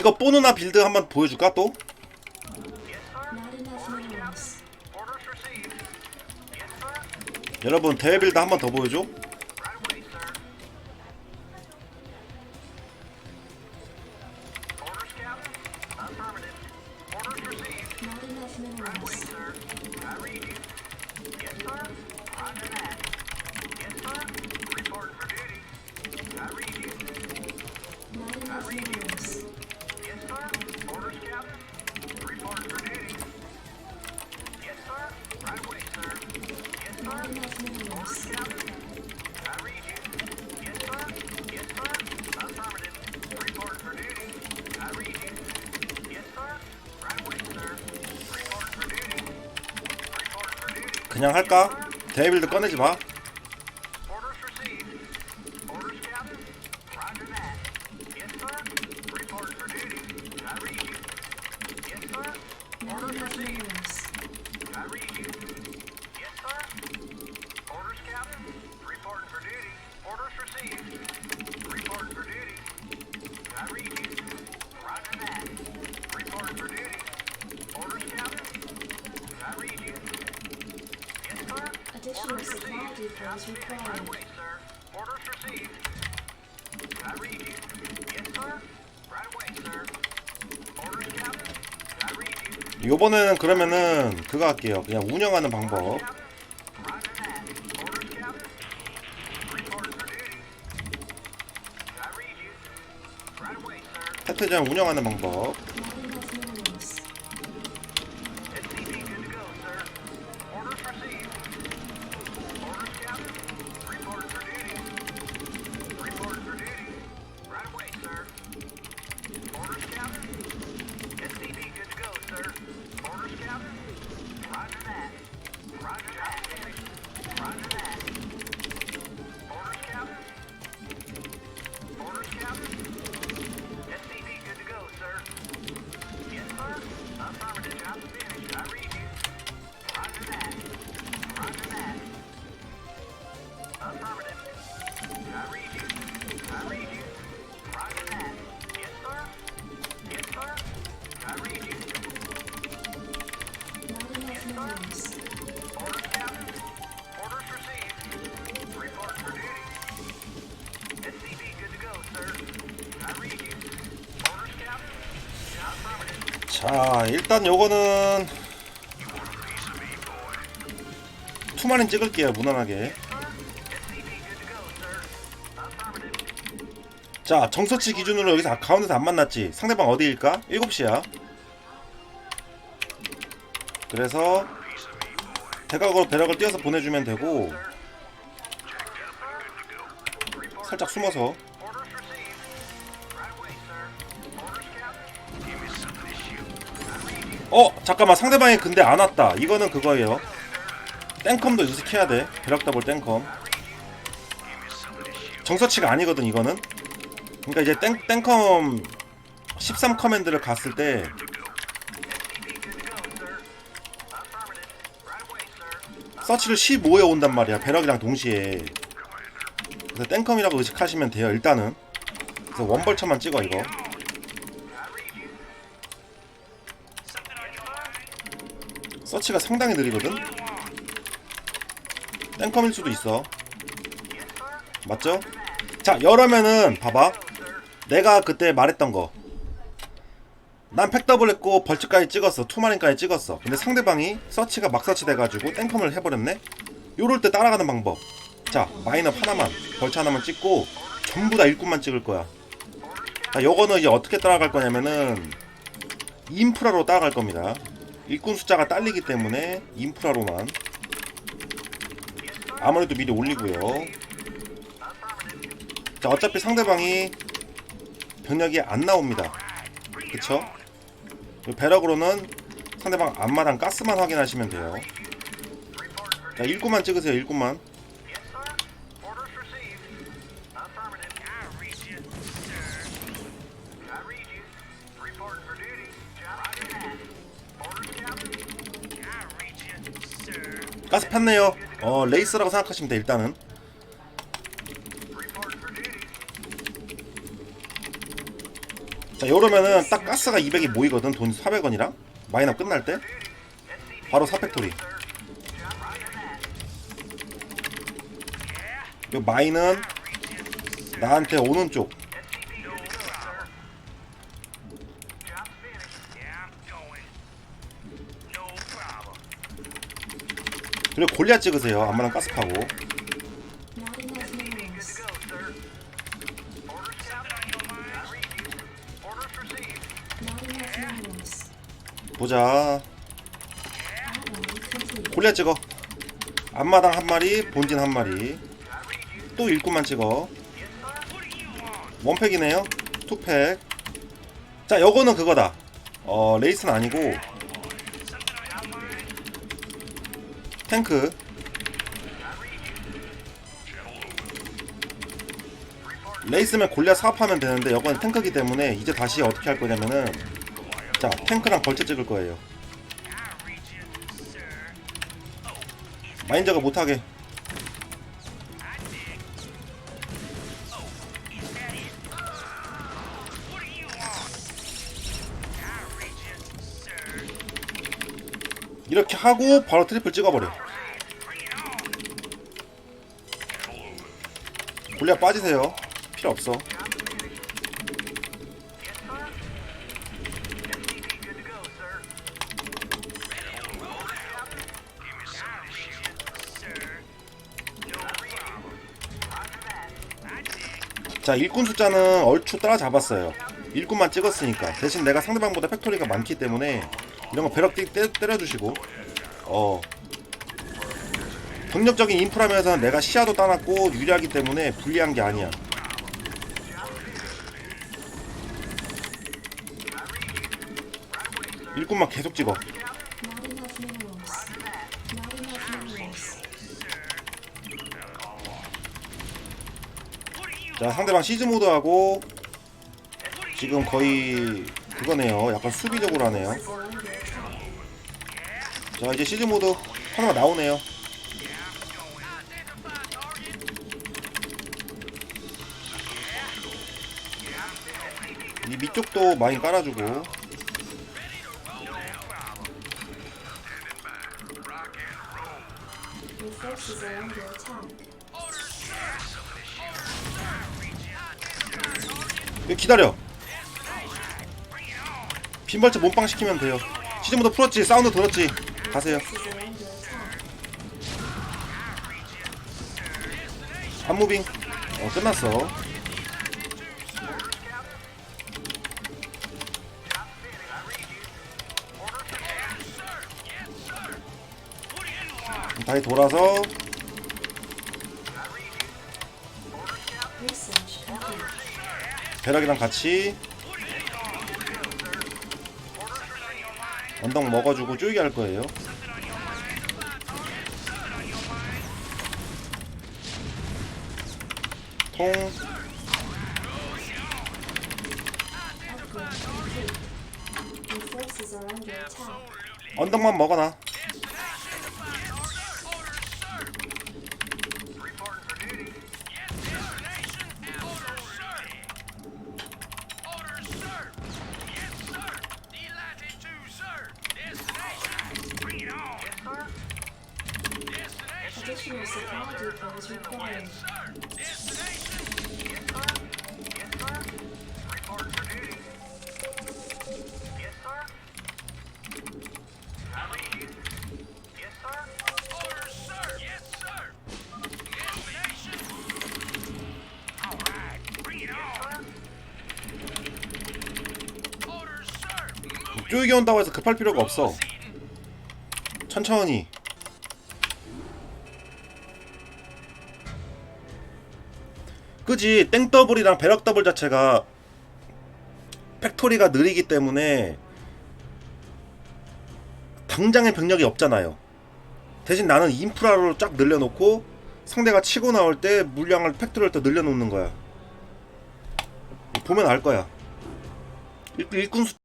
이거 뽀누나 빌드 한번 보여줄까 또? 여러분 대회 빌드 한번 더 보여줘 Not enough minerals. 그냥 할까? 대회 빌드 꺼내지 마 Additional supply depots required. 요번에는 그러면은 그거 할게요. 그냥 운영하는 방법. 태태장 운영하는 방법 자 일단 요거는 투마린 찍을게요 무난하게. 자 정서치 기준으로 여기서 가운데서 안 만났지. 상대방 어디일까? 7시야. 그래서 대각으로 배럭을 띄어서 보내주면 되고 살짝 숨어서 어 잠깐만 상대방이 근데 안 왔다. 이거는 그거예요. 땡컴도 인식해야 돼. 벼락 더블 땡컴. 정서치가 아니거든 이거는. 그러니까 이제 땡, 땡컴 13 커맨드를 갔을 때 서치를 15에 온단 말이야 벼락이랑 동시에. 그래서 땡컴이라고 의식하시면 돼요 일단은. 그래서 원벌처만 찍어 이거 서치가 상당히 느리거든? 땡컴일 수도 있어. 맞죠? 자 여러면은 봐봐. 내가 그때 말했던 거난 팩더블 했고 벌츠까지 찍었어. 투마린까지 찍었어. 근데 상대방이 서치가 막 서치 돼가지고 땡컴을 해버렸네? 요럴 때 따라가는 방법. 자 마이너 하나만 벌츠 하나만 찍고 전부 다 일꾼만 찍을 거야. 자 요거는 이제 어떻게 따라갈 거냐면은 인프라로 따라갈 겁니다 일꾼 숫자가 딸리기 때문에 인프라로만 아무래도 미리 올리고요. 자 어차피 상대방이 병력이 안 나옵니다. 그쵸? 배럭으로는 상대방 앞마당 가스만 확인하시면 돼요. 자 일꾼만 찍으세요 일꾼만 가스 팠네요. 어 레이스라고 생각하시면 돼 일단은. 자 이러면은 딱 가스가 200이 모이거든 돈 400원이랑? 마이너 끝날 때? 바로 4팩토리. 요 마이는 나한테 오는 쪽 그리고 골리앗 찍으세요. 안마랑 가스 파고. 보자. 골리앗 찍어. 앞마당 한 마리 본진 한 마리. 또 일꾼만 찍어. 원팩이네요. 투팩. 자 요거는 그거다. 어 레이스는 아니고 탱크. 레이스면 골리앗 사업하면 되는데 요건 탱크기 때문에 이제 다시 어떻게 할 거냐면은 자 탱크랑 벌채 찍을 거예요. 마인저가 못하게 이렇게 하고 바로 트리플 찍어버려. 골리앗 빠지세요. 필요 없어. 자 일꾼 숫자는 얼추 따라잡았어요. 일꾼만 찍었으니까. 대신 내가 상대방보다 팩토리가 많기 때문에 이런 거 때, 때려주시고 어 경력적인 인프라면서 내가 시야도 따놨고 유리하기 때문에 불리한 게 아니야 일꾼만 계속 찍어. 자 상대방 시즈 모드하고 지금 거의 그거네요 약간 수비적으로 하네요. 자 이제 시즈 모드 하나가 나오네요. 이 밑쪽도 많이 깔아주고. 기다려. 빈벌체 몸빵 시키면 돼요. 모드 풀었지? 사운드 들었지 가세요. 한무빙 어 끝났어 다시 돌아서. 배락이랑 같이 언덕 먹어주고 쪼이게 할 거예요 통. 언덕만 먹어놔 Additional supply depots required. 쪼이게 온다고 해서 급할 필요가 없어 천천히 그지? 땡 더블이랑 배럭 더블 자체가 팩토리가 느리기 때문에 당장의 병력이 없잖아요. 대신 나는 인프라로 쫙 늘려놓고 상대가 치고 나올 때 물량을 팩토리를 더 늘려놓는 거야. 보면 알 거야. 일- 일꾼 수